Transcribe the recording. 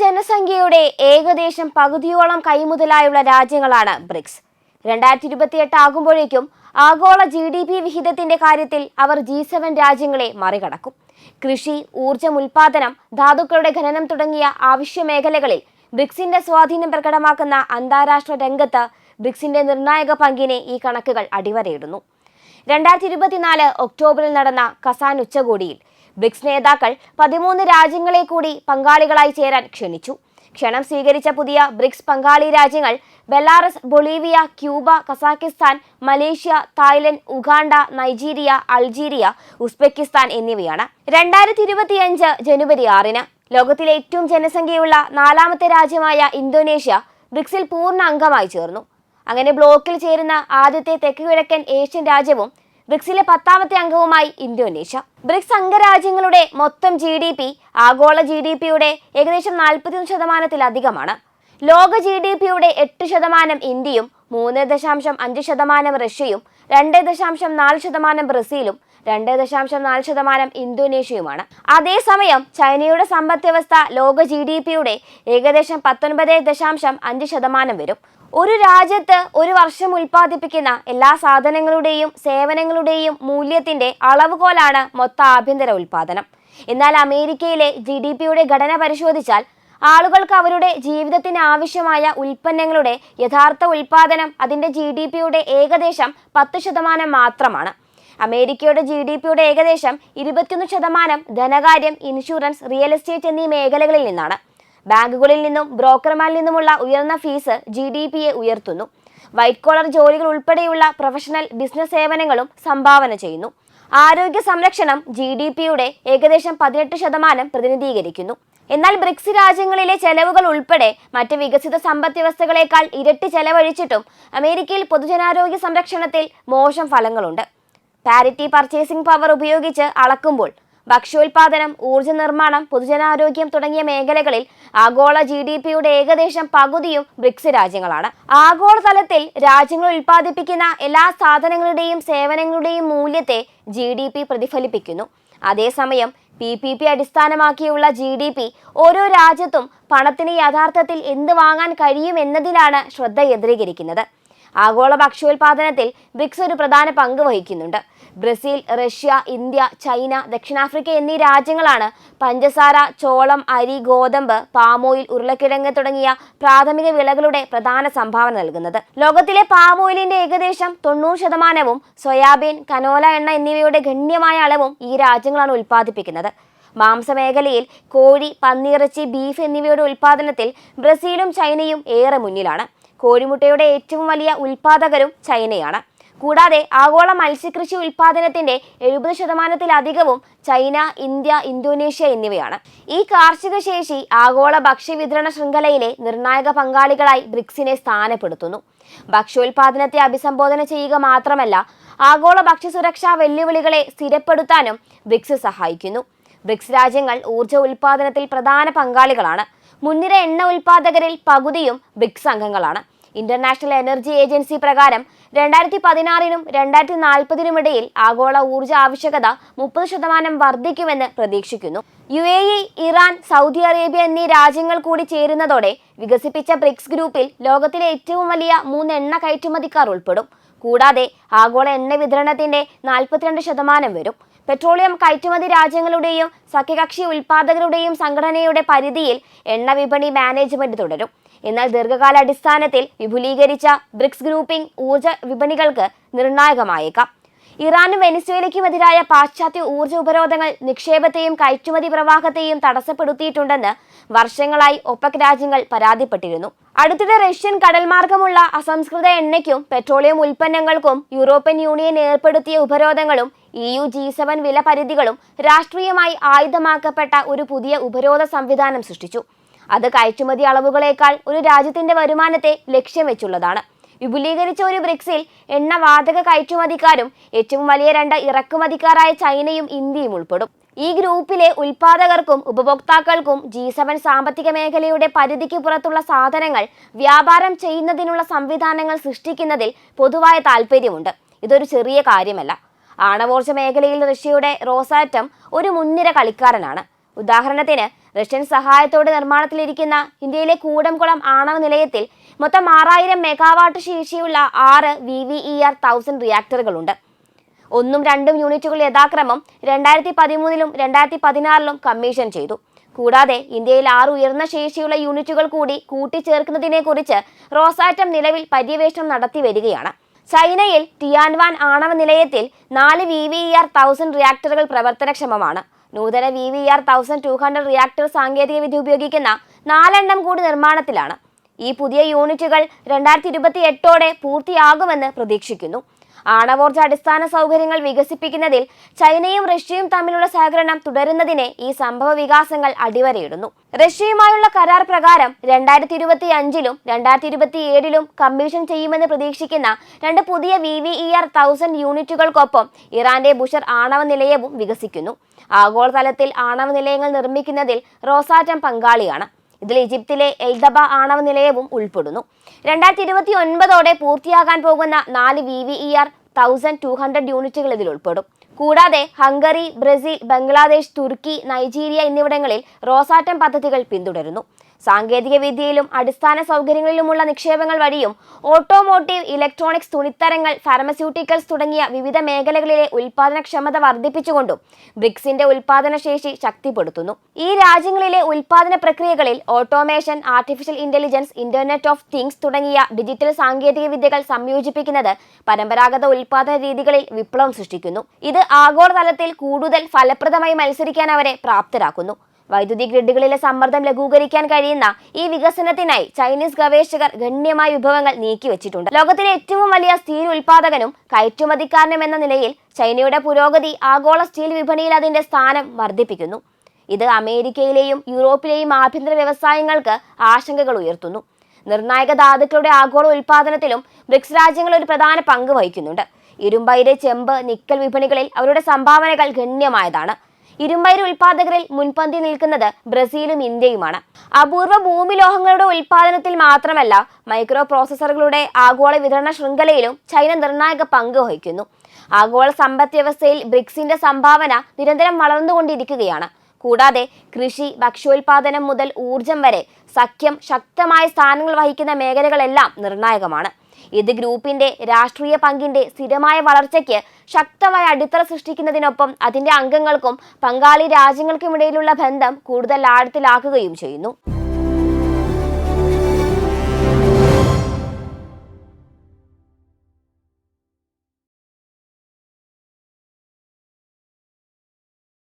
ജനസംഖ്യയുടെ ഏകദേശം പകുതിയോളം കൈമുതലായുള്ള രാജ്യങ്ങളാണ് ബ്രിക്സ്. രണ്ടായിരത്തി ഇരുപത്തിയെട്ട് ആകുമ്പോഴേക്കും ആഗോള ജി ഡി പി വിഹിതത്തിന്റെ കാര്യത്തിൽ അവർ ജി സെവൻ രാജ്യങ്ങളെ മറികടക്കും. കൃഷി ഊർജം ഉൽപാദനം ധാതുക്കളുടെ ഖനനം തുടങ്ങിയ ആവശ്യ മേഖലകളിൽ ബ്രിക്സിന്റെ സ്വാധീനം പ്രകടമാക്കുന്ന അന്താരാഷ്ട്ര രംഗത്ത് ബ്രിക്സിന്റെ നിർണായക പങ്കിനെ ഈ കണക്കുകൾ അടിവരയിടുന്നു. രണ്ടായിരത്തി ഇരുപത്തിനാല് ഒക്ടോബറിൽ നടന്ന കസാൻ ഉച്ചകോടിയിൽ ബ്രിക്സ് നേതാക്കൾ പതിമൂന്ന് രാജ്യങ്ങളെ കൂടി പങ്കാളികളായി ചേരാൻ ക്ഷണിച്ചു. ക്ഷണം സ്വീകരിച്ച പുതിയ ബ്രിക്സ് പങ്കാളി രാജ്യങ്ങൾ Belarus Bolivia Cuba Kazakhstan Malaysia Thailand Uganda Nigeria Algeria Uzbekistan എന്നിവയാണ്. രണ്ടായിരത്തി ഇരുപത്തിയഞ്ച് ജനുവരി ആറിന് ലോകത്തിലെ ഏറ്റവും ജനസംഖ്യയുള്ള നാലാമത്തെ രാജ്യമായ ഇന്തോനേഷ്യ ബ്രിക്സിൽ പൂർണ അംഗമായി ചേർന്നു. അങ്ങനെ ബ്ലോക്കിൽ ചേരുന്ന ആദ്യത്തെ തെക്ക് കിഴക്കൻ ഏഷ്യൻ രാജ്യവും ബ്രിക്സിലെ പത്താമത്തെ അംഗവുമായി ഇന്തോനേഷ്യ ബ്രിക്സ് അംഗരാജ്യങ്ങളുടെ മൊത്തം ജി ഡി പി ആഗോള ജി ഡി പിയുടെ ഏകദേശം നാൽപ്പത്തിയൊന്ന് ശതമാനത്തിലധികമാണ്. ലോക ജി ഡി പിയുടെ എട്ട് ശതമാനം ഇന്ത്യയും മൂന്ന് ദശാംശം അഞ്ച് ശതമാനം റഷ്യയും രണ്ട് ദശാംശം നാല് ശതമാനം ബ്രസീലും രണ്ട് ദശാംശം നാല് ശതമാനം ഇന്തോനേഷ്യയുമാണ്. അതേസമയം ചൈനയുടെ സമ്പദ്വ്യവസ്ഥ ലോക ജി ഡി പിയുടെ ഏകദേശം പത്തൊൻപത് ദശാംശം അഞ്ച് ശതമാനം വരും. ഒരു രാജ്യത്ത് ഒരു വർഷം ഉൽപ്പാദിപ്പിക്കുന്ന എല്ലാ സാധനങ്ങളുടെയും സേവനങ്ങളുടെയും മൂല്യത്തിന്റെ അളവുകോലാണ് മൊത്ത ആഭ്യന്തര ഉൽപാദനം എന്നാൽ അമേരിക്കയിലെ ജി ഡി പിയുടെ ഘടന പരിശോധിച്ചാൽ ആളുകൾക്ക് അവരുടെ ജീവിതത്തിന് ആവശ്യമായ ഉൽപ്പന്നങ്ങളുടെ യഥാർത്ഥ ഉൽപാദനം അതിന്റെ ജി ഡി പിയുടെ ഏകദേശം പത്ത് ശതമാനം മാത്രമാണ്. അമേരിക്കയുടെ ജി ഡി പിയുടെ ഏകദേശം ഇരുപത്തിയൊന്ന് ശതമാനം ധനകാര്യം ഇൻഷുറൻസ് റിയൽ എസ്റ്റേറ്റ് എന്നീ മേഖലകളിൽ നിന്നാണ്. ബാങ്കുകളിൽ നിന്നും ബ്രോക്കർമാരിൽ നിന്നുമുള്ള ഉയർന്ന ഫീസ് ജി ഡി പിയെ ഉയർത്തുന്നു. വൈറ്റ് കോളർ ജോലികൾ ഉൾപ്പെടെയുള്ള പ്രൊഫഷണൽ ബിസിനസ് സേവനങ്ങളും സംഭാവന ചെയ്യുന്നു. ആരോഗ്യ സംരക്ഷണം ജി ഡി പിയുടെ ഏകദേശം പതിനെട്ട് ശതമാനം പ്രതിനിധീകരിക്കുന്നു. എന്നാൽ ബ്രിക്സ് രാജ്യങ്ങളിലെ ചെലവുകൾ ഉൾപ്പെടെ മറ്റ് വികസിത സമ്പദ് വ്യവസ്ഥകളെക്കാൾ ഇരട്ടി ചെലവഴിച്ചിട്ടും അമേരിക്കയിൽ പൊതുജനാരോഗ്യ സംരക്ഷണത്തിൽ മോശം ഫലങ്ങളുണ്ട്. പാരിറ്റി പർച്ചേസിംഗ് പവർ ഉപയോഗിച്ച് അളക്കുമ്പോൾ ഭക്ഷ്യോൽപാദനം ഊർജ നിർമ്മാണം പൊതുജനാരോഗ്യം തുടങ്ങിയ മേഖലകളിൽ ആഗോള ജി ഡി പിയുടെ ഏകദേശം പകുതിയും ബ്രിക്സ് രാജ്യങ്ങളാണ്. ആഗോളതലത്തിൽ രാജ്യങ്ങൾ ഉൽപ്പാദിപ്പിക്കുന്ന എല്ലാ സാധനങ്ങളുടെയും സേവനങ്ങളുടെയും മൂല്യത്തെ ജി ഡി പി പ്രതിഫലിപ്പിക്കുന്നു. അതേസമയം പി പി പി അടിസ്ഥാനമാക്കിയുള്ള ജി ഡി പി ഓരോ രാജ്യത്തും പണത്തിന് യഥാർത്ഥത്തിൽ എന്ത് വാങ്ങാൻ കഴിയുമെന്നതിലാണ് ശ്രദ്ധ കേന്ദ്രീകരിക്കുന്നത്. ആഗോള ഭക്ഷ്യോൽപാദനത്തിൽ ബ്രിക്സ് ഒരു പ്രധാന പങ്ക് വഹിക്കുന്നുണ്ട്. ബ്രസീൽ റഷ്യ ഇന്ത്യ ചൈന ദക്ഷിണാഫ്രിക്ക എന്നീ രാജ്യങ്ങളാണ് പഞ്ചസാര ചോളം അരി ഗോതമ്പ് പാമോയിൽ ഉരുളക്കിഴങ്ങ് തുടങ്ങിയ പ്രാഥമിക വിളകളുടെ പ്രധാന സംഭാവന നൽകുന്നത്. ലോകത്തിലെ പാമോയിലിന്റെ ഏകദേശം തൊണ്ണൂറ് ശതമാനവും സോയാബീൻ കനോല എണ്ണ എന്നിവയുടെ ഗണ്യമായ അളവും ഈ രാജ്യങ്ങളാണ് ഉൽപ്പാദിപ്പിക്കുന്നത്. മാംസമേഖലയിൽ കോഴി പന്നിയിറച്ചി ബീഫ് എന്നിവയുടെ ഉൽപ്പാദനത്തിൽ ബ്രസീലും ചൈനയും ഏറെ മുന്നിലാണ്. കോഴിമുട്ടയുടെ ഏറ്റവും വലിയ ഉൽപാദകരും ചൈനയാണ്. കൂടാതെ ആഗോള മത്സ്യകൃഷി ഉൽപാദനത്തിന്റെ എഴുപത് ശതമാനത്തിലധികവും ചൈന ഇന്ത്യ ഇന്തോനേഷ്യ എന്നിവയാണ്. ഈ കാർഷിക ശേഷി ആഗോള ഭക്ഷ്യവിതരണ ശൃംഖലയിലെ നിർണായക പങ്കാളികളായി ബ്രിക്സിനെ സ്ഥാനപ്പെടുത്തുന്നു. ഭക്ഷ്യോൽപാദനത്തെ അഭിസംബോധന ചെയ്യുക മാത്രമല്ല ആഗോള ഭക്ഷ്യസുരക്ഷാ വെല്ലുവിളികളെ സ്ഥിരപ്പെടുത്താനും ബ്രിക്സ് സഹായിക്കുന്നു. ബ്രിക്സ് രാജ്യങ്ങൾ ഊർജ ഉൽപാദനത്തിൽ പ്രധാന പങ്കാളികളാണ്. മുൻനിര എണ്ണ ഉൽപാദകരിൽ പകുതിയും ബ്രിക്സ് അംഗങ്ങളാണ് ഇന്റർനാഷണൽ എനർജി ഏജൻസി പ്രകാരം രണ്ടായിരത്തി പതിനാറിനും രണ്ടായിരത്തി നാൽപ്പതിനും ഇടയിൽ ആഗോള ഊർജ ആവശ്യകത മുപ്പത് ശതമാനം വർദ്ധിക്കുമെന്ന് പ്രതീക്ഷിക്കുന്നു. U A E Iran Saudi Arabia എന്നീ രാജ്യങ്ങൾ കൂടി ചേരുന്നതോടെ വികസിപ്പിച്ച ബ്രിക്സ് ഗ്രൂപ്പിൽ ലോകത്തിലെ ഏറ്റവും വലിയ മൂന്ന് എണ്ണ കയറ്റുമതിക്കാർ ഉൾപ്പെടും. കൂടാതെ ആഗോള എണ്ണ വിതരണത്തിന്റെ നാൽപ്പത്തിരണ്ട് ശതമാനം വരും. പെട്രോളിയം കയറ്റുമതി രാജ്യങ്ങളുടെയും സഖ്യകക്ഷി ഉൽപാദകരുടെയും സംഘടനയുടെ പരിധിയിൽ എണ്ണ വിപണി മാനേജ്മെന്റ് തുടരും. എന്നാൽ ദീർഘകാലാടിസ്ഥാനത്തിൽ വിപുലീകരിച്ച ബ്രിക്സ് ഗ്രൂപ്പിംഗ് ഊർജ വിപണികൾക്ക് നിർണായകമായേക്കാം. ഇറാനും വെനിസ്വേലയ്ക്കുമെതിരായ പാശ്ചാത്യ ഊർജ ഉപരോധങ്ങൾ നിക്ഷേപത്തെയും കയറ്റുമതി പ്രവാഹത്തെയും തടസ്സപ്പെടുത്തിയിട്ടുണ്ടെന്ന് വർഷങ്ങളായി ഒപ്പക് രാജ്യങ്ങൾ പരാതിപ്പെട്ടിരുന്നു. അടുത്തിടെ റഷ്യൻ കടൽമാർഗമുള്ള അസംസ്കൃത എണ്ണയ്ക്കും പെട്രോളിയം ഉൽപ്പന്നങ്ങൾക്കും യൂറോപ്യൻ യൂണിയൻ ഏർപ്പെടുത്തിയ ഉപരോധങ്ങളും ഇ യു ജി സെവൻ വില പരിധികളും രാഷ്ട്രീയമായി ആയുധമാക്കപ്പെട്ട ഒരു പുതിയ ഉപരോധ സംവിധാനം സൃഷ്ടിച്ചു. അത് കയറ്റുമതി അളവുകളേക്കാൾ ഒരു രാജ്യത്തിന്റെ വരുമാനത്തെ ലക്ഷ്യം വെച്ചുള്ളതാണ്. വിപുലീകരിച്ച ഒരു ബ്രിക്സിൽ എണ്ണ വാതക കയറ്റുമതിക്കാരും ഏറ്റവും വലിയ രണ്ട് ഇറക്കുമതിക്കാരായ ചൈനയും ഇന്ത്യയും ഉൾപ്പെടും. ഈ ഗ്രൂപ്പിലെ ഉൽപാദകർക്കും ഉപഭോക്താക്കൾക്കും ജി സെവൻ സാമ്പത്തിക മേഖലയുടെ പരിധിക്ക് പുറത്തുള്ള സാധനങ്ങൾ വ്യാപാരം ചെയ്യുന്നതിനുള്ള സംവിധാനങ്ങൾ സൃഷ്ടിക്കുന്നതിൽ പൊതുവായ താല്പര്യമുണ്ട് ഇതൊരു ചെറിയ കാര്യമല്ല. ആണവോർജ മേഖലയിൽ റഷ്യയുടെ റോസാറ്റം ഒരു മുൻനിര കളിക്കാരനാണ്. ഉദാഹരണത്തിന് റഷ്യൻ സഹായത്തോടെ നിർമ്മാണത്തിലിരിക്കുന്ന ഇന്ത്യയിലെ കൂടംകുളം ആണവ നിലയത്തിൽ മൊത്തം ആറായിരം മെഗാവാട്ട് ശേഷിയുള്ള ആറ് V V E R thousand റിയാക്ടറുകളുണ്ട് ഒന്നും രണ്ടും യൂണിറ്റുകൾ യഥാക്രമം രണ്ടായിരത്തി പതിമൂന്നിലും രണ്ടായിരത്തി പതിനാറിലും കമ്മീഷൻ ചെയ്തു. കൂടാതെ ഇന്ത്യയിൽ ആറ് ഉയർന്ന ശേഷിയുള്ള യൂണിറ്റുകൾ കൂടി കൂട്ടിച്ചേർക്കുന്നതിനെക്കുറിച്ച് റോസാറ്റം നിലവിൽ പര്യവേഷണം നടത്തി വരികയാണ്. ചൈനയിൽ ടിയാൻവാൻ ആണവ നിലയത്തിൽ നാല് വി വി ആർ തൗസൻഡ് റിയാക്ടറുകൾ പ്രവർത്തനക്ഷമമാണ്. നൂതന V V R thousand two hundred reactor സാങ്കേതികവിദ്യ ഉപയോഗിക്കുന്ന നാലെണ്ണം കൂടി നിർമ്മാണത്തിലാണ്. ഈ പുതിയ യൂണിറ്റുകൾ രണ്ടായിരത്തി ഇരുപത്തി എട്ടോടെ പൂർത്തിയാകുമെന്ന് പ്രതീക്ഷിക്കുന്നു. ആണവോർജ അടിസ്ഥാന സൗകര്യങ്ങൾ വികസിപ്പിക്കുന്നതിൽ ചൈനയും റഷ്യയും തമ്മിലുള്ള സഹകരണം തുടരുന്നതിനെ ഈ സംഭവ വികാസങ്ങൾ അടിവരയിടുന്നു. റഷ്യയുമായുള്ള കരാർ പ്രകാരം രണ്ടായിരത്തി ഇരുപത്തി അഞ്ചിലും രണ്ടായിരത്തി ഇരുപത്തി ഏഴിലും കമ്മീഷൻ ചെയ്യുമെന്ന് പ്രതീക്ഷിക്കുന്ന രണ്ട് പുതിയ V V E R thousand യൂണിറ്റുകൾക്കൊപ്പം ഇറാന്റെ ബുഷർ ആണവ നിലയവും വികസിക്കുന്നു. ആഗോളതലത്തിൽ ആണവ നിലയങ്ങൾ നിർമ്മിക്കുന്നതിൽ റോസാറ്റം പങ്കാളിയാണ്. ഇതിൽ ഈജിപ്തിലെ എൽദബ ആണവ നിലയവും ഉൾപ്പെടുന്നു. രണ്ടായിരത്തി ഇരുപത്തി ഒൻപതോടെ പൂർത്തിയാകാൻ പോകുന്ന നാല് V V E R thousand two hundred യൂണിറ്റുകൾ ഇതിൽ ഉൾപ്പെടും. കൂടാതെ Hungary Brazil Bangladesh Turkey Nigeria എന്നിവിടങ്ങളിൽ റോസാറ്റം പദ്ധതികൾ പിന്തുടരുന്നു. സാങ്കേതിക വിദ്യയിലും അടിസ്ഥാന സൗകര്യങ്ങളിലുമുള്ള നിക്ഷേപങ്ങൾ വഴിയും ഓട്ടോമോട്ടീവ് ഇലക്ട്രോണിക്സ് തുണിത്തരങ്ങൾ ഫാർമസ്യൂട്ടിക്കൽസ് തുടങ്ങിയ വിവിധ മേഖലകളിലെ ഉൽപാദനക്ഷമത വർദ്ധിപ്പിച്ചുകൊണ്ടും ബ്രിക്സിന്റെ ഉൽപാദനശേഷി ശക്തിപ്പെടുത്തുന്നു. ഈ രാജ്യങ്ങളിലെ ഉൽപാദന പ്രക്രിയകളിൽ automation artificial intelligence internet of things തുടങ്ങിയ ഡിജിറ്റൽ സാങ്കേതിക വിദ്യകൾ സംയോജിപ്പിക്കുന്നത് പരമ്പരാഗത ഉൽപാദന രീതികളിൽ വിപ്ലവം സൃഷ്ടിക്കുന്നു. ഇത് ആഗോളതലത്തിൽ കൂടുതൽ ഫലപ്രദമായി മത്സരിക്കാൻ അവരെ പ്രാപ്തരാക്കുന്നു. വൈദ്യുതി ഗ്രിഡുകളിലെ സമ്മർദ്ദം ലഘൂകരിക്കാൻ കഴിയുന്ന ഈ വികസനത്തിനായി ചൈനീസ് ഗവേഷകർ ഗണ്യമായ വിഭവങ്ങൾ നീക്കിവച്ചിട്ടുണ്ട് ലോകത്തിലെ ഏറ്റവും വലിയ സ്റ്റീൽ ഉൽപാദകനും കയറ്റുമതിക്കാരനും എന്ന നിലയിൽ ചൈനയുടെ പുരോഗതി ആഗോള സ്റ്റീൽ വിപണിയിൽ അതിന്റെ സ്ഥാനം വർദ്ധിപ്പിക്കുന്നു. ഇത് അമേരിക്കയിലെയും യൂറോപ്പിലെയും ആഭ്യന്തര വ്യവസായങ്ങൾക്ക് ആശങ്കകൾ ഉയർത്തുന്നു. നിർണായക ധാതുക്കളുടെ ആഗോള ഉൽപാദനത്തിലും ബ്രിക്സ് രാജ്യങ്ങൾ ഒരു പ്രധാന പങ്ക് വഹിക്കുന്നുണ്ട്. ഇരുമ്പയിലെ ചെമ്പ് നിക്കൽ വിപണികളിൽ അവരുടെ സംഭാവനകൾ ഗണ്യമായതാണ്. ഇരുമ്പയിര് ഉൽപാദകരിൽ മുൻപന്തി നിൽക്കുന്നത് ബ്രസീലും ഇന്ത്യയുമാണ്. അപൂർവ ഭൂമിലോഹങ്ങളുടെ ഉൽപാദനത്തിൽ മാത്രമല്ല മൈക്രോ പ്രോസസ്സറുകളുടെ ആഗോള വിതരണ ശൃംഖലയിലും ചൈന നിർണായക പങ്ക് വഹിക്കുന്നു. ആഗോള സമ്പദ് വ്യവസ്ഥയിൽ ബ്രിക്സിന്റെ സംഭാവന നിരന്തരം വളർന്നുകൊണ്ടിരിക്കുകയാണ്. കൂടാതെ കൃഷി ഭക്ഷ്യോൽപാദനം മുതൽ ഊർജം വരെ സഖ്യം ശക്തമായ സ്ഥാനങ്ങൾ വഹിക്കുന്ന മേഖലകളെല്ലാം നിർണായകമാണ്. ഇത് ഗ്രൂപ്പിന്റെ രാഷ്ട്രീയ പങ്കിന്റെ സ്ഥിരമായ വളർച്ചയ്ക്ക് ശക്തമായ അടിത്തറ സൃഷ്ടിക്കുന്നതിനൊപ്പം അതിന്റെ അംഗങ്ങൾക്കും പങ്കാളി രാജ്യങ്ങൾക്കുമിടയിലുള്ള ബന്ധം കൂടുതൽ ആഴത്തിലാക്കുകയും ചെയ്യുന്നു.